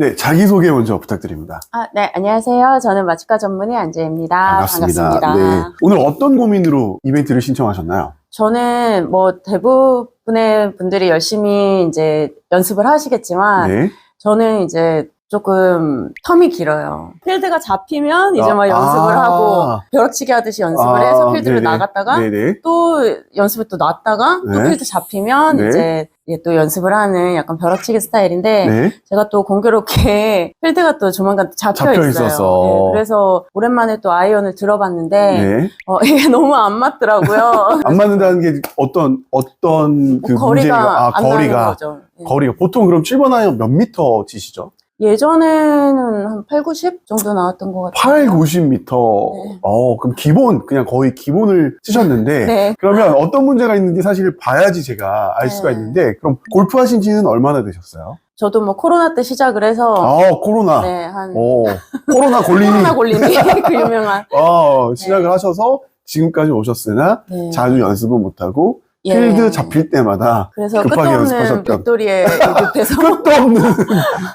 네, 자기소개 먼저 부탁드립니다. 아, 네, 안녕하세요. 저는 마취과 전문의 안재입니다. 반갑습니다. 네. 오늘 어떤 고민으로 이벤트를 신청하셨나요? 저는 뭐 대부분의 분들이 열심히 이제 연습을 하시겠지만 네. 저는 이제 조금 텀이 길어요. 필드가 잡히면 이제 막 아, 연습을 아. 하고 벼락치기 하듯이 연습을 아, 해서 필드를 네네. 나갔다가 네네. 또 연습을 또 놨다가 또 네. 필드 잡히면 네. 이제 이게 또 연습을 하는 약간 벼락치기 스타일인데 네. 제가 또 공교롭게 필드가 또 조만간 또 잡혀, 잡혀 있어요. 있어서. 네, 그래서 오랜만에 또 아이언을 들어봤는데 네. 어, 이게 너무 안 맞더라고요. 안 맞는다는 게 어떤, 어떤 그 거리가 문제가, 아, 안 나는 거리가. 거죠. 네. 거리가. 보통 그럼 7번 아이언 몇 미터 치시죠? 예전에는 한 8, 90 정도 나왔던 것 같아요. 8, 90m. 네. 어, 그럼 기본, 그냥 거의 기본을 치셨는데. 네. 그러면 어떤 문제가 있는지 사실 봐야지 제가 알 수가 네. 있는데, 그럼 골프 하신 지는 얼마나 되셨어요? 저도 뭐 코로나 때 시작을 해서 아, 코로나. 네, 한 오, 코로나 걸리니. 코로나 걸림이 그 유명한 어, 시작을 하셔서 지금까지 오셨으나 네. 자주 연습은 못하고 예. 필드 잡힐 때마다 그래서 급하게 끝도 없는 연습하셨던. 빅토리에 급해서 끝도 없는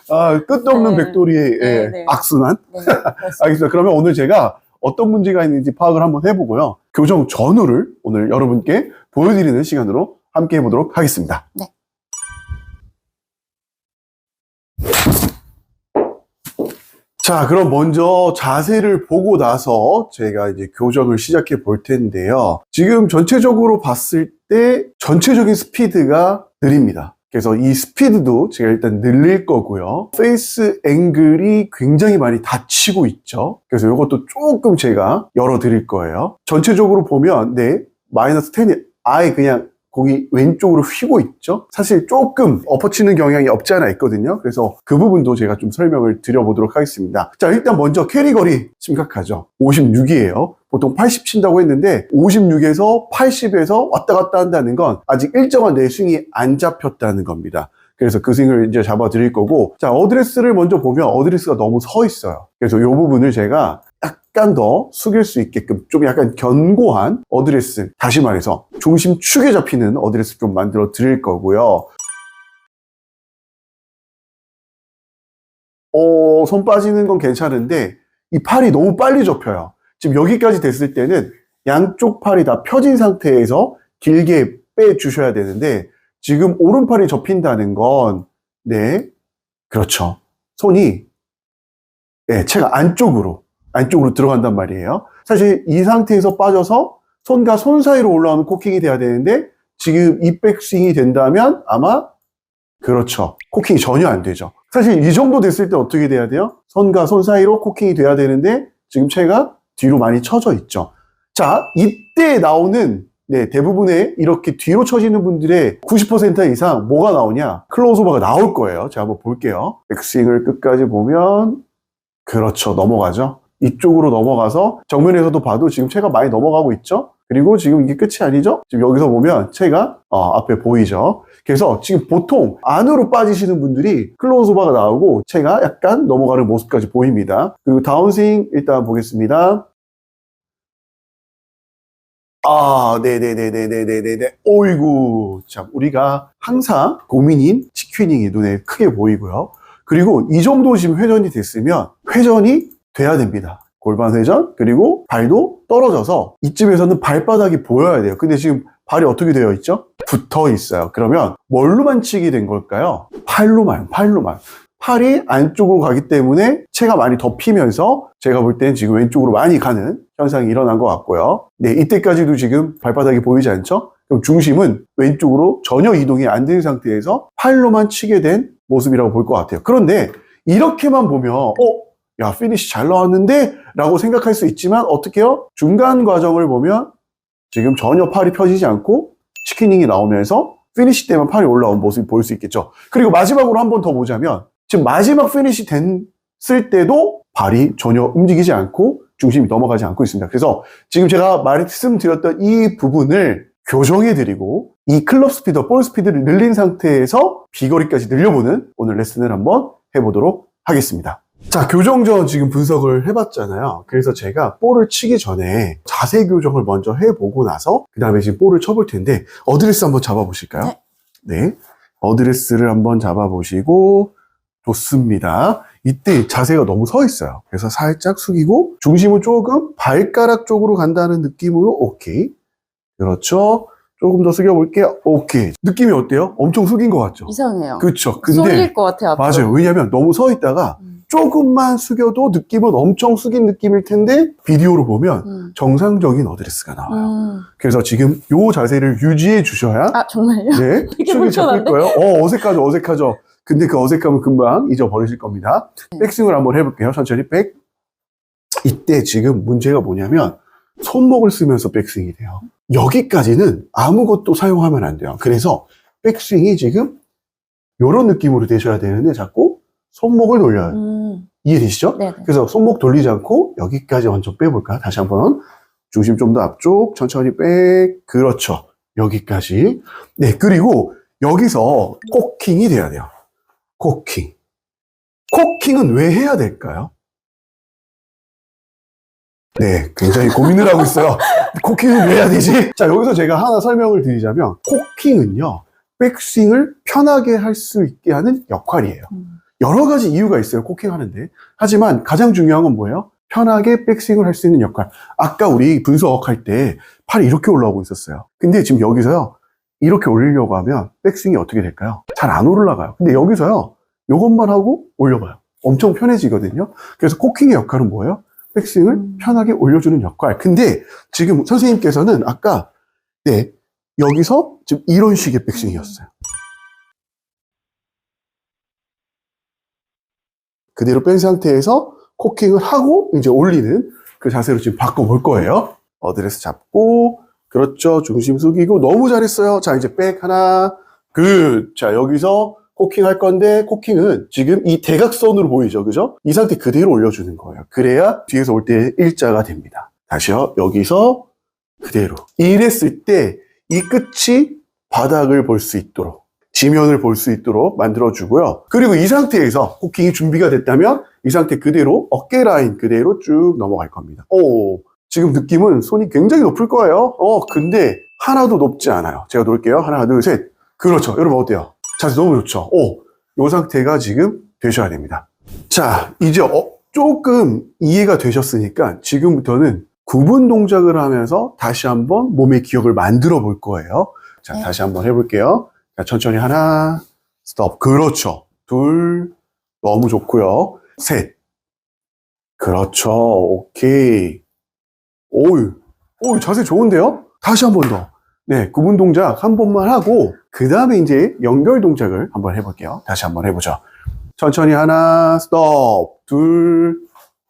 아, 끝도 없는 네. 백돌이의 네, 예, 네. 악순환. 네, 그렇습니다. 알겠습니다. 그러면 오늘 제가 어떤 문제가 있는지 파악을 한번 해보고요. 교정 전후를 오늘 여러분께 보여드리는 시간으로 함께 해보도록 하겠습니다. 네. 자, 그럼 먼저 자세를 보고 나서 제가 이제 교정을 시작해 볼 텐데요. 지금 전체적으로 봤을 때 전체적인 스피드가 느립니다. 그래서 이 스피드도 제가 일단 늘릴 거고요. 페이스 앵글이 굉장히 많이 닫히고 있죠. 그래서 이것도 조금 제가 열어 드릴 거예요. 전체적으로 보면, 네, 마이너스 10이 아예 그냥 거기 왼쪽으로 휘고 있죠. 사실 조금 엎어치는 경향이 없지 않아 있거든요. 그래서 그 부분도 제가 좀 설명을 드려보도록 하겠습니다. 자, 일단 먼저 캐리거리 심각하죠. 56이에요. 보통 80 친다고 했는데 56에서 80에서 왔다 갔다 한다는 건 아직 일정한 내 스윙이 안 잡혔다는 겁니다. 그래서 그 스윙을 이제 잡아 드릴 거고 자 어드레스를 먼저 보면 어드레스가 너무 서 있어요. 그래서 이 부분을 제가 약간 더 숙일 수 있게끔 좀 약간 견고한 어드레스 다시 말해서 중심 축에 잡히는 어드레스 좀 만들어 드릴 거고요. 어, 손 빠지는 건 괜찮은데 이 팔이 너무 빨리 접혀요. 지금 여기까지 됐을 때는 양쪽 팔이 다 펴진 상태에서 길게 빼 주셔야 되는데 지금 오른팔이 접힌다는 건 네, 그렇죠. 손이 네, 채가 안쪽으로 안쪽으로 들어간단 말이에요. 사실 이 상태에서 빠져서 손과 손 사이로 올라오는 코킹이 돼야 되는데 지금 이 백스윙이 된다면 아마 그렇죠. 코킹이 전혀 안 되죠. 사실 이 정도 됐을 때 어떻게 돼야 돼요? 손과 손 사이로 코킹이 돼야 되는데 지금 채가 뒤로 많이 쳐져 있죠. 자, 이때 나오는 네, 대부분의 이렇게 뒤로 쳐지는 분들의 90% 이상 뭐가 나오냐? 클로즈오버가 나올 거예요. 제가 한번 볼게요. 백스윙을 끝까지 보면 그렇죠. 넘어가죠. 이쪽으로 넘어가서 정면에서도 봐도 지금 채가 많이 넘어가고 있죠. 그리고 지금 이게 끝이 아니죠. 지금 여기서 보면 채가 어, 앞에 보이죠. 그래서 지금 보통 안으로 빠지시는 분들이 클로즈오버가 나오고 채가 약간 넘어가는 모습까지 보입니다. 그리고 다운스윙 일단 보겠습니다. 아, 네네네네네네네. 오이구. 참, 우리가 항상 고민인 치퀴닝이 눈에 크게 보이고요. 그리고 이 정도 지금 회전이 됐으면 회전이 돼야 됩니다. 골반 회전, 그리고 발도 떨어져서 이쯤에서는 발바닥이 보여야 돼요. 근데 지금 발이 어떻게 되어 있죠? 붙어 있어요. 그러면 뭘로만 치게 된 걸까요? 팔로만, 팔로만. 팔이 안쪽으로 가기 때문에 체가 많이 덮이면서 제가 볼 땐 지금 왼쪽으로 많이 가는 현상이 일어난 것 같고요. 네, 이때까지도 지금 발바닥이 보이지 않죠? 그럼 중심은 왼쪽으로 전혀 이동이 안 된 상태에서 팔로만 치게 된 모습이라고 볼 것 같아요. 그런데 이렇게만 보면, 어, 야, 피니시 잘 나왔는데? 라고 생각할 수 있지만, 어떻게요? 중간 과정을 보면 지금 전혀 팔이 펴지지 않고 치킨닝이 나오면서 피니시 때만 팔이 올라온 모습이 보일 수 있겠죠. 그리고 마지막으로 한 번 더 보자면, 지금 마지막 피니시 됐을 때도 발이 전혀 움직이지 않고 중심이 넘어가지 않고 있습니다. 그래서 지금 제가 말씀드렸던 이 부분을 교정해드리고 이 클럽 스피드, 볼 스피드를 늘린 상태에서 비거리까지 늘려보는 오늘 레슨을 한번 해보도록 하겠습니다. 자, 교정 전 지금 분석을 해봤잖아요. 그래서 제가 볼을 치기 전에 자세 교정을 먼저 해보고 나서 그 다음에 지금 볼을 쳐볼 텐데 어드레스 한번 잡아보실까요? 네. 네. 어드레스를 한번 잡아보시고 좋습니다. 이때 자세가 너무 서 있어요. 그래서 살짝 숙이고 중심은 조금 발가락 쪽으로 간다는 느낌으로 오케이. 그렇죠. 조금 더 숙여볼게요. 오케이. 느낌이 어때요? 엄청 숙인 것 같죠? 이상해요. 그렇죠. 근데 쏠릴 것 같아요. 앞으로. 맞아요. 왜냐면 너무 서 있다가 음. 조금만 숙여도 느낌은 엄청 숙인 느낌일 텐데 비디오로 보면 음. 정상적인 어드레스가 나와요. 음. 그래서 지금 요 자세를 유지해 주셔야 아 정말요? 네, 되게 축이 잡힐 불편한데? 거예요. 어, 어색하죠, 어색하죠. 근데 그 어색함은 금방 잊어버리실 겁니다. 네. 백스윙을 한번 해볼게요. 천천히 백. 이때 지금 문제가 뭐냐면 손목을 쓰면서 백스윙이 돼요. 여기까지는 아무것도 사용하면 안 돼요. 그래서 백스윙이 지금 이런 느낌으로 되셔야 되는데 자꾸 손목을 돌려요. 음. 이해되시죠? 네네. 그래서 손목 돌리지 않고 여기까지 완전 빼볼까? 다시 한번 중심 좀 더 앞쪽 천천히 백 그렇죠 여기까지 네 그리고 여기서 코킹이 돼야 돼요 코킹 코킹은 왜 해야 될까요? 네 굉장히 고민을 하고 있어요 코킹은 왜 해야 되지? 자 여기서 제가 하나 설명을 드리자면 코킹은요 백스윙을 편하게 할 수 있게 하는 역할이에요 음. 여러 가지 이유가 있어요, 코킹 하는데. 하지만 가장 중요한 건 뭐예요? 편하게 백스윙을 할 수 있는 역할. 아까 우리 분석 할 때 팔이 이렇게 올라오고 있었어요. 근데 지금 여기서요, 이렇게 올리려고 하면 백스윙이 어떻게 될까요? 잘 안 올라가요. 근데 여기서요, 요것만 하고 올려봐요. 엄청 편해지거든요. 그래서 코킹의 역할은 뭐예요? 백스윙을 음. 편하게 올려주는 역할. 근데 지금 선생님께서는 아까, 네, 여기서 지금 이런 식의 백스윙이었어요. 그대로 뺀 상태에서 코킹을 하고 이제 올리는 그 자세로 지금 바꿔볼 거예요. 어드레스 잡고, 그렇죠. 중심 숙이고, 너무 잘했어요. 자, 이제 백 하나, 그, 자, 여기서 코킹 할 건데, 코킹은 지금 이 대각선으로 보이죠. 그죠? 이 상태 그대로 올려주는 거예요. 그래야 뒤에서 올 때 일자가 됩니다. 다시요. 여기서 그대로. 이랬을 때 이 끝이 바닥을 볼 수 있도록. 지면을 볼 수 있도록 만들어주고요. 그리고 이 상태에서 코킹이 준비가 됐다면 이 상태 그대로 어깨 라인 그대로 쭉 넘어갈 겁니다. 오, 지금 느낌은 손이 굉장히 높을 거예요. 어, 근데 하나도 높지 않아요. 제가 놓을게요. 하나, 둘, 셋. 그렇죠. 여러분 어때요? 자세 너무 좋죠? 오, 이 상태가 지금 되셔야 됩니다. 자, 이제 어, 조금 이해가 되셨으니까 지금부터는 구분 동작을 하면서 다시 한번 몸의 기억을 만들어 볼 거예요. 자, 네. 다시 한번 해볼게요. 자, 천천히 하나, 스톱. 그렇죠. 둘, 너무 좋고요. 셋. 그렇죠. 오케이. 오유, 오유, 자세 좋은데요? 다시 한 번 더. 네, 구분 동작 한 번만 하고, 그 다음에 이제 연결 동작을 한번 해볼게요. 다시 한번 해보죠. 천천히 하나, 스톱. 둘,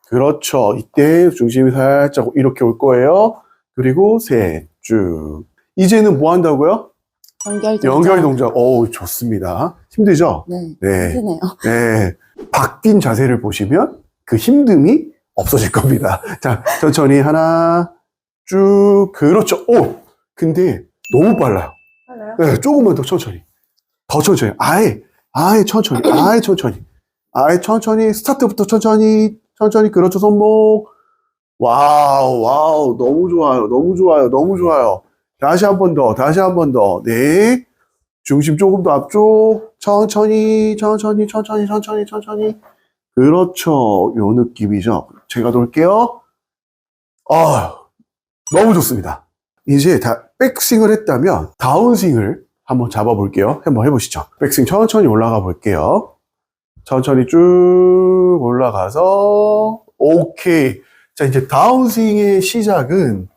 그렇죠. 이때 중심이 살짝 이렇게 올 거예요. 그리고 셋, 쭉. 이제는 뭐 한다고요? 연결 동작. 연결 동작. 오, 좋습니다. 힘들죠? 네. 네. 힘드네요. 네. 바뀐 자세를 보시면 그 힘듦이 없어질 겁니다. 자, 천천히 하나, 쭉. 그렇죠. 오! 근데 너무 빨라요. 빨라요? 네, 조금만 더 천천히. 더 천천히. 아예, 아예 천천히. 아예 천천히. 아예 천천히. 스타트부터 천천히. 천천히. 그렇죠. 손목. 와우, 와우. 너무 좋아요. 너무 좋아요. 너무 좋아요. 다시 한 번 더. 다시 한 번 더. 네. 중심 조금 더 앞쪽. 천천히, 천천히, 천천히, 천천히, 천천히. 그렇죠. 요 느낌이죠. 제가 놓을게요. 아, 너무 좋습니다. 이제 다 백스윙을 했다면 다운스윙을 한번 잡아볼게요. 한번 해보시죠. 백스윙 천천히 올라가 볼게요. 천천히 쭉 올라가서 오케이. 자 이제 다운스윙의 시작은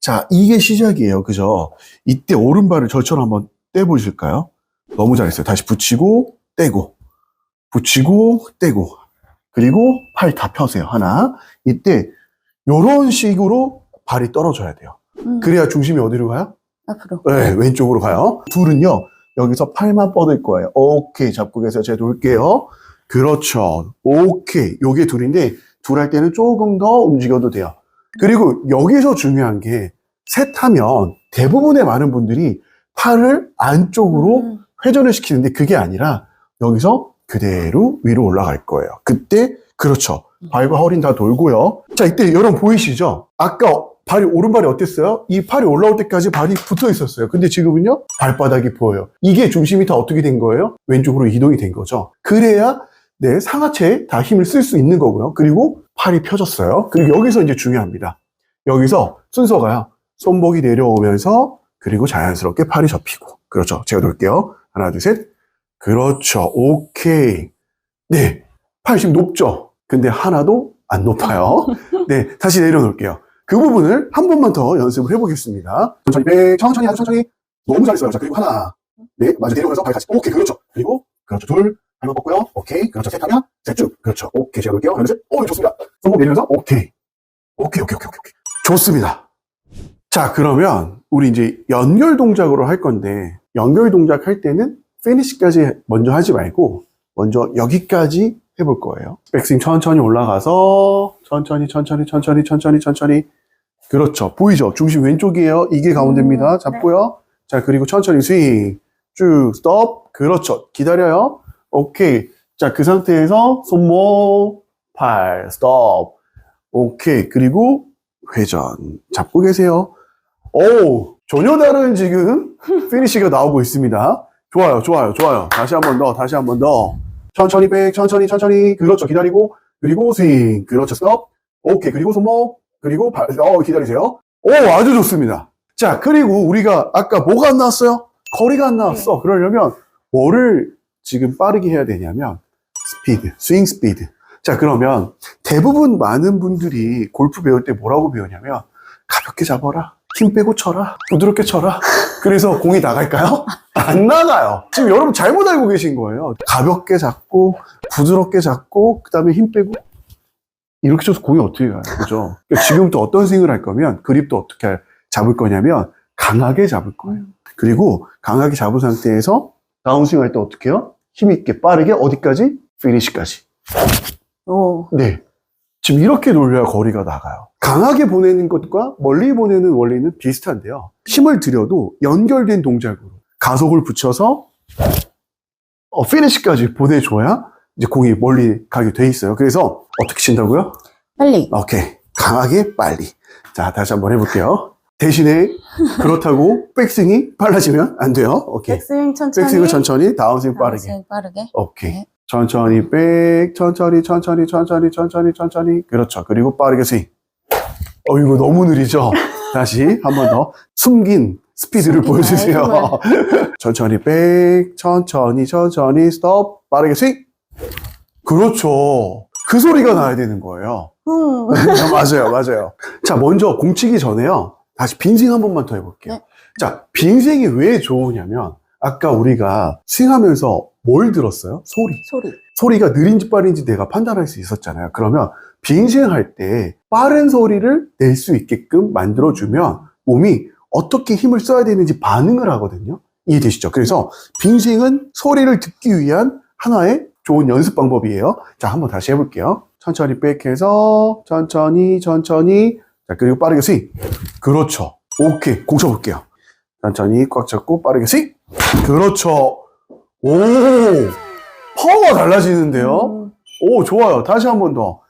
자 이게 시작이에요. 그죠? 이때 오른발을 저처럼 한번 떼보실까요? 너무 잘했어요. 다시 붙이고 떼고 붙이고 떼고 그리고 팔 다 펴세요. 하나 이때 요런 식으로 발이 떨어져야 돼요. 음, 그래야 중심이 어디로 가요? 앞으로. 네, 왼쪽으로 가요. 둘은요, 여기서 팔만 뻗을 거예요. 오케이, 잡고 계세요. 제가 놓을게요. 그렇죠. 오케이. 요게 둘인데, 둘 할 때는 조금 더 움직여도 돼요. 그리고 여기서 중요한 게, 셋 하면 대부분의 많은 분들이 팔을 안쪽으로 음, 회전을 시키는데 그게 아니라 여기서 그대로 위로 올라갈 거예요. 그때 그렇죠. 발과 허리는 다 돌고요. 자, 이때 여러분 보이시죠? 아까 발이 오른발이 어땠어요? 이 팔이 올라올 때까지 발이 붙어 있었어요. 근데 지금은요? 발바닥이 보여요. 이게 중심이 다 어떻게 된 거예요? 왼쪽으로 이동이 된 거죠. 그래야 네, 상하체에 다 힘을 쓸 수 있는 거고요. 그리고 팔이 펴졌어요. 그리고 여기서 이제 중요합니다. 여기서 순서가요. 손목이 내려오면서 그리고 자연스럽게 팔이 접히고. 그렇죠. 제가 놓을게요. 하나, 둘, 셋. 그렇죠. 오케이. 네. 팔 지금 높죠? 근데 하나도 안 높아요. 네. 다시 내려놓을게요. 그 부분을 한 번만 더 연습을 해보겠습니다. 천천히 백, 천천히 천천히. 너무 잘했어요. 자, 그리고 하나. 네. 맞아. 내려오면서 발 같이. 오케이. 그렇죠. 그리고, 그렇죠. 둘. 발만 뻗고요. 오케이. 그렇죠. 셋 하면, 셋 쭉. 그렇죠. 오케이. 제가 놓을게요. 하나, 둘, 셋. 오, 좋습니다. 손목 내리면서, 오케이. 오케이, 오케이, 오케이, 오케이. 좋습니다. 자, 그러면 우리 이제 연결 동작으로 할 건데, 연결 동작 할 때는 피니시까지 먼저 하지 말고, 먼저 여기까지 해볼 거예요. 백스윙 천천히 올라가서, 천천히, 천천히, 천천히, 천천히, 천천히. 그렇죠. 보이죠? 중심 왼쪽이에요. 이게 가운데입니다. 음, 잡고요. 자, 그리고 천천히 스윙. 쭉, 스톱. 그렇죠. 기다려요. 오케이. 자, 그 상태에서 손목, 팔, 스톱. 오케이. 그리고 회전. 잡고 계세요. 오, 전혀 다른 지금 피니시가 나오고 있습니다. 좋아요, 좋아요, 좋아요. 다시 한 번 더, 다시 한 번 더. 천천히 백, 천천히, 천천히. 그렇죠. 기다리고, 그리고 스윙. 그렇죠. 스톱. 오케이. 그리고 손목. 그리고 발, 어, 기다리세요. 오, 아주 좋습니다. 자, 그리고 우리가 아까 뭐가 안 나왔어요? 거리가 안 나왔어. 그러려면 뭐를 지금 빠르게 해야 되냐면 스피드, 스윙 스피드. 자, 그러면 대부분 많은 분들이 골프 배울 때 뭐라고 배우냐면 가볍게 잡아라. 힘 빼고 쳐라. 부드럽게 쳐라. 그래서 공이 나갈까요? 안 나가요. 지금 여러분 잘못 알고 계신 거예요. 가볍게 잡고, 부드럽게 잡고, 그 다음에 힘 빼고. 이렇게 쳐서 공이 어떻게 가요? 그죠? 그러니까 지금부터 어떤 스윙을 할 거면 그립도 어떻게 할- 잡을 거냐면 강하게 잡을 거예요. 그리고 강하게 잡은 상태에서 다운스윙 할 때 어떻게 해요? 힘있게 빠르게 어디까지? 피니시까지. 오. 네. 지금 이렇게 돌려야 거리가 나가요. 강하게 보내는 것과 멀리 보내는 원리는 비슷한데요. 힘을 들여도 연결된 동작으로 가속을 붙여서 어, 피니시까지 보내줘야 이제 공이 멀리 가게 돼 있어요. 그래서 어떻게 친다고요? 빨리. 오케이. 강하게 빨리. 자, 다시 한번 해볼게요. 대신에 그렇다고 백스윙이 빨라지면 안 돼요. 오케이. 백스윙 천천히. 백스윙은 천천히, 다운스윙 빠르게. 다운스윙 빠르게. 오케이. 네. 천천히 백, 천천히, 천천히, 천천히, 천천히, 천천히. 그렇죠. 그리고 빠르게 스윙. 어, 이거 너무 느리죠? 다시 한 번 더. 숨긴 스피드를 숨긴 보여주세요. 천천히 백, 천천히, 천천히, 스톱, 빠르게 스윙. 그렇죠. 그 소리가 나야 되는 거예요. 음. 맞아요, 맞아요. 자, 먼저 공 치기 전에요. 다시 빈스윙 한 번만 더 해볼게요. 네. 자, 빈스윙이 왜 좋으냐면, 아까 우리가 스윙하면서 뭘 들었어요? 소리. 소리. 소리가 느린지 빠른지 내가 판단할 수 있었잖아요. 그러면 빈스윙 할때 빠른 소리를 낼 수 있게끔 만들어주면 몸이 어떻게 힘을 써야 되는지 반응을 하거든요. 이해되시죠? 그래서 빈스윙은 소리를 듣기 위한 하나의 좋은 연습 방법이에요. 자, 한번 다시 해볼게요. 천천히 백해서 천천히 천천히 자 그리고 빠르게 스윙. 그렇죠. 오케이. 공 쳐볼게요. 천천히 꽉 잡고 빠르게 스윙. 그렇죠. 오 파워가 달라지는데요. 음. 오 좋아요. 다시 한 번 더.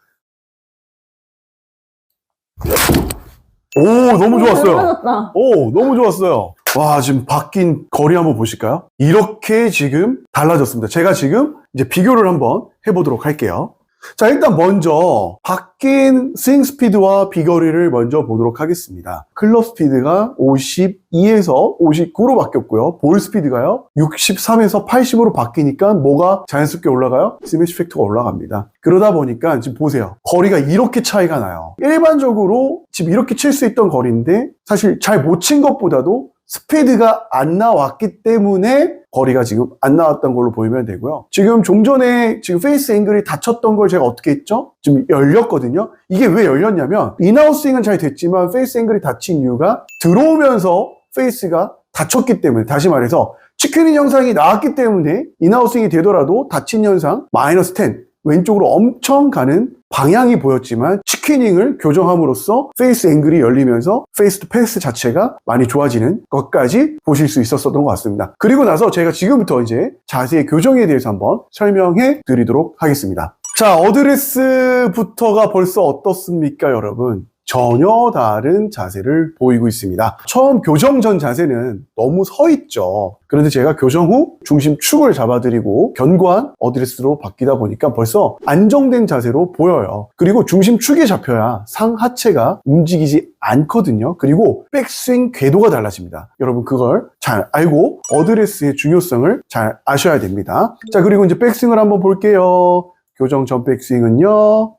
오 너무 좋았어요. 오, 너무 좋았어요. 와, 지금 바뀐 거리 한번 보실까요? 이렇게 지금 달라졌습니다. 제가 지금 이제 비교를 한번 해보도록 할게요. 자, 일단 먼저 바뀐 스윙 스피드와 비거리를 먼저 보도록 하겠습니다. 클럽 스피드가 52에서 59로 바뀌었고요. 볼 스피드가요. 63에서 80으로 바뀌니까 뭐가 자연스럽게 올라가요? 스매시 팩터가 올라갑니다. 그러다 보니까 지금 보세요. 거리가 이렇게 차이가 나요. 일반적으로 지금 이렇게 칠 수 있던 거리인데 사실 잘 못 친 것보다도 스피드가 안 나왔기 때문에 거리가 지금 안 나왔던 걸로 보이면 되고요. 지금 종전에 지금 페이스 앵글이 닫혔던 걸 제가 어떻게 했죠? 지금 열렸거든요. 이게 왜 열렸냐면 인아웃 스윙은 잘 됐지만 페이스 앵글이 닫힌 이유가 들어오면서 페이스가 닫혔기 때문에 다시 말해서 치킨인 현상이 나왔기 때문에 인아웃 스윙이 되더라도 닫힌 현상 마이너스 10 왼쪽으로 엄청 가는 방향이 보였지만 치키닝을 교정함으로써 페이스 앵글이 열리면서 페이스 투 페이스 자체가 많이 좋아지는 것까지 보실 수 있었던 것 같습니다. 그리고 나서 제가 지금부터 이제 자세히 교정에 대해서 한번 설명해 드리도록 하겠습니다. 자, 어드레스부터가 벌써 어떻습니까, 여러분? 전혀 다른 자세를 보이고 있습니다. 처음 교정 전 자세는 너무 서 있죠. 그런데 제가 교정 후 중심 축을 잡아드리고 견고한 어드레스로 바뀌다 보니까 벌써 안정된 자세로 보여요. 그리고 중심 축이 잡혀야 상 하체가 움직이지 않거든요. 그리고 백스윙 궤도가 달라집니다. 여러분 그걸 잘 알고 어드레스의 중요성을 잘 아셔야 됩니다. 자 그리고 이제 백스윙을 한번 볼게요. 교정 전 백스윙은요.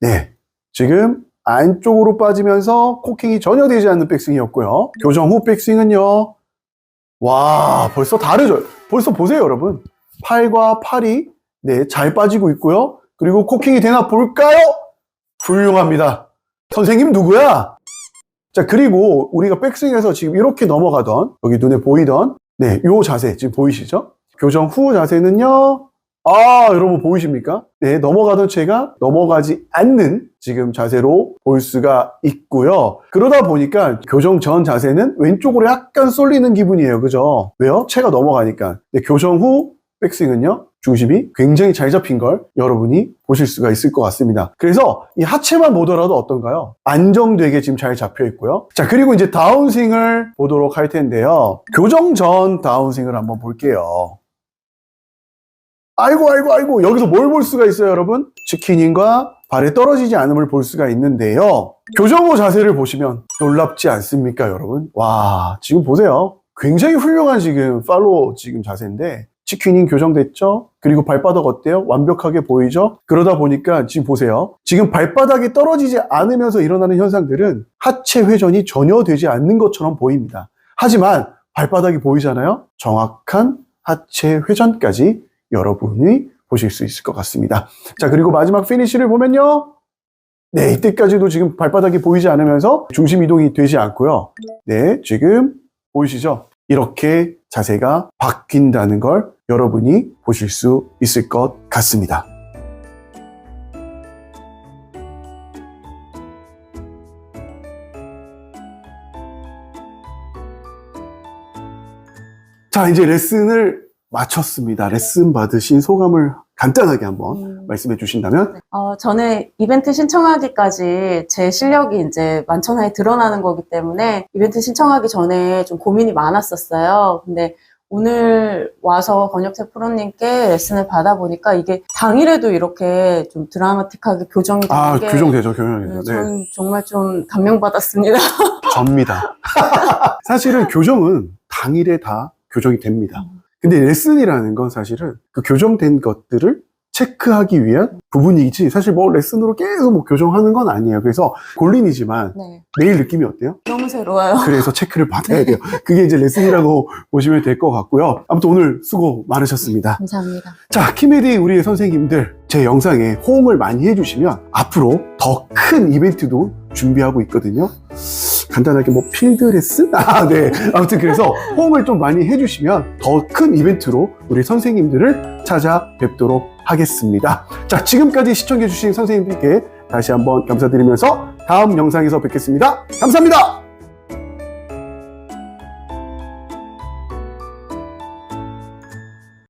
네, 지금 안쪽으로 빠지면서 코킹이 전혀 되지 않는 백스윙이었고요. 교정 후 백스윙은요. 와, 벌써 다르죠? 벌써 보세요, 여러분. 팔과 팔이 네, 잘 빠지고 있고요. 그리고 코킹이 되나 볼까요? 훌륭합니다. 선생님 누구야? 자, 그리고 우리가 백스윙에서 지금 이렇게 넘어가던 여기 눈에 보이던 네, 요 자세 지금 보이시죠? 교정 후 자세는요. 아, 여러분 보이십니까? 네, 넘어가던 채가 넘어가지 않는 지금 자세로 볼 수가 있고요. 그러다 보니까 교정 전 자세는 왼쪽으로 약간 쏠리는 기분이에요. 그죠? 왜요? 채가 넘어가니까. 네, 교정 후 백스윙은요. 중심이 굉장히 잘 잡힌 걸 여러분이 보실 수가 있을 것 같습니다. 그래서 이 하체만 보더라도 어떤가요? 안정되게 지금 잘 잡혀 있고요. 자, 그리고 이제 다운스윙을 보도록 할 텐데요. 교정 전 다운스윙을 한번 볼게요. 아이고, 아이고, 아이고. 여기서 뭘 볼 수가 있어요, 여러분? 치킨인과 발에 떨어지지 않음을 볼 수가 있는데요. 교정 후 자세를 보시면 놀랍지 않습니까, 여러분? 와, 지금 보세요. 굉장히 훌륭한 지금 팔로우 지금 자세인데, 치킨인 교정됐죠? 그리고 발바닥 어때요? 완벽하게 보이죠? 그러다 보니까 지금 보세요. 지금 발바닥이 떨어지지 않으면서 일어나는 현상들은 하체 회전이 전혀 되지 않는 것처럼 보입니다. 하지만 발바닥이 보이잖아요? 정확한 하체 회전까지 여러분이 보실 수 있을 것 같습니다. 자, 그리고 마지막 피니쉬를 보면요. 네, 이때까지도 지금 발바닥이 보이지 않으면서 중심 이동이 되지 않고요. 네, 지금 보이시죠? 이렇게 자세가 바뀐다는 걸 여러분이 보실 수 있을 것 같습니다. 자, 이제 레슨을 마쳤습니다. 레슨 받으신 소감을 간단하게 한번 음. 말씀해 주신다면? 어, 저는 이벤트 신청하기까지 제 실력이 이제 만천하에 드러나는 거기 때문에 이벤트 신청하기 전에 좀 고민이 많았었어요. 근데 오늘 와서 권혁태 프로님께 레슨을 받아보니까 이게 당일에도 이렇게 좀 드라마틱하게 교정이 되는 아, 게 교정되죠, 네, 교정되죠. 네. 저는 정말 좀 감명받았습니다. 접니다. 사실은 교정은 당일에 다 교정이 됩니다. 근데 레슨이라는 건 사실은 그 교정된 것들을 체크하기 위한 부분이지 사실 뭐 레슨으로 계속 뭐 교정하는 건 아니에요. 그래서 골린이지만 네, 매일 느낌이 어때요? 너무 새로워요. 그래서 체크를 받아야 돼요. 그게 이제 레슨이라고 보시면 될 것 같고요. 아무튼 오늘 수고 많으셨습니다. 감사합니다. 자, 키메디 우리의 선생님들 제 영상에 호응을 많이 해주시면 앞으로 더 큰 이벤트도 준비하고 있거든요. 간단하게 뭐 필드 레슨? 아, 네. 아무튼 그래서 호응을 좀 많이 해주시면 더 큰 이벤트로 우리 선생님들을 찾아뵙도록 하겠습니다. 자, 지금까지 시청해주신 선생님들께 다시 한번 감사드리면서 다음 영상에서 뵙겠습니다. 감사합니다!